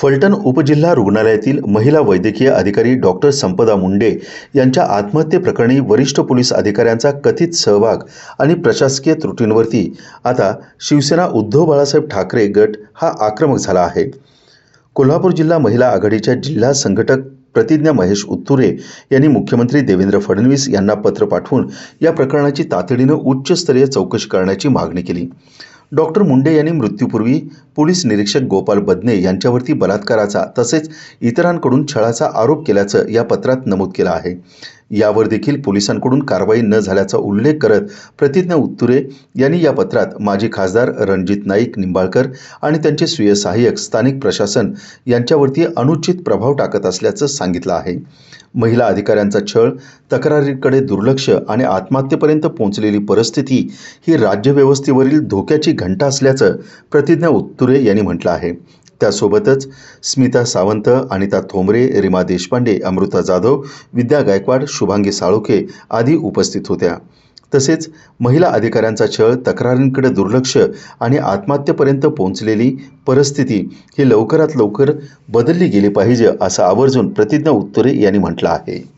फलटण उपजिल्हा रुग्णालयातील महिला वैद्यकीय अधिकारी डॉक्टर संपदा मुंडे यांच्या आत्महत्येप्रकरणी वरिष्ठ पोलीस अधिकाऱ्यांचा कथित सहभाग आणि प्रशासकीय त्रुटींवरती आता शिवसेना उद्धव बाळासाहेब ठाकरे गट हा आक्रमक झाला आहे. कोल्हापूर जिल्हा महिला आघाडीच्या जिल्हा संघटक प्रतिज्ञा महेश उत्तुरे यांनी मुख्यमंत्री देवेंद्र फडणवीस यांना पत्र पाठवून या प्रकरणाची तातडीनं उच्चस्तरीय चौकशी करण्याची मागणी केली. डॉक्टर मुंडे यांनी मृत्यूपूर्वी पोलीस निरीक्षक गोपाल बदने यांच्यावरती बलात्काराचा तसेच इतरांकडून छळाचा आरोप केल्याचं या पत्रात नमूद केलं आहे. यावर देखील पोलिसांकडून कारवाई न झाल्याचा उल्लेख करत प्रतिज्ञा उत्तुरे यांनी या पत्रात माजी खासदार रणजित नाईक निंबाळकर आणि त्यांचे स्वीय सहाय्यक स्थानिक प्रशासन यांच्यावरती अनुचित प्रभाव टाकत असल्याचं सांगितलं आहे. महिला अधिकाऱ्यांचा छळ तक्रारीकडे दुर्लक्ष आणि आत्महत्येपर्यंत पोहोचलेली परिस्थिती ही राज्यव्यवस्थेवरील धोक्याची घंटा असल्याचं प्रतिज्ञा उत्तुरे यांनी म्हटलं आहे. त्यासोबतच स्मिता सावंत अनिता थोंबरे रिमा देशपांडे अमृता जाधव विद्या गायकवाड शुभांगी साळुखे आदी उपस्थित होत्या. तसेच महिला अधिकाऱ्यांचा छळ तक्रारींकडे दुर्लक्ष आणि आत्महत्येपर्यंत पोहोचलेली परिस्थिती ही लवकरात लवकर बदलली गेली पाहिजे असं आवर्जून प्रतिज्ञा उत्तरे यांनी म्हटलं आहे.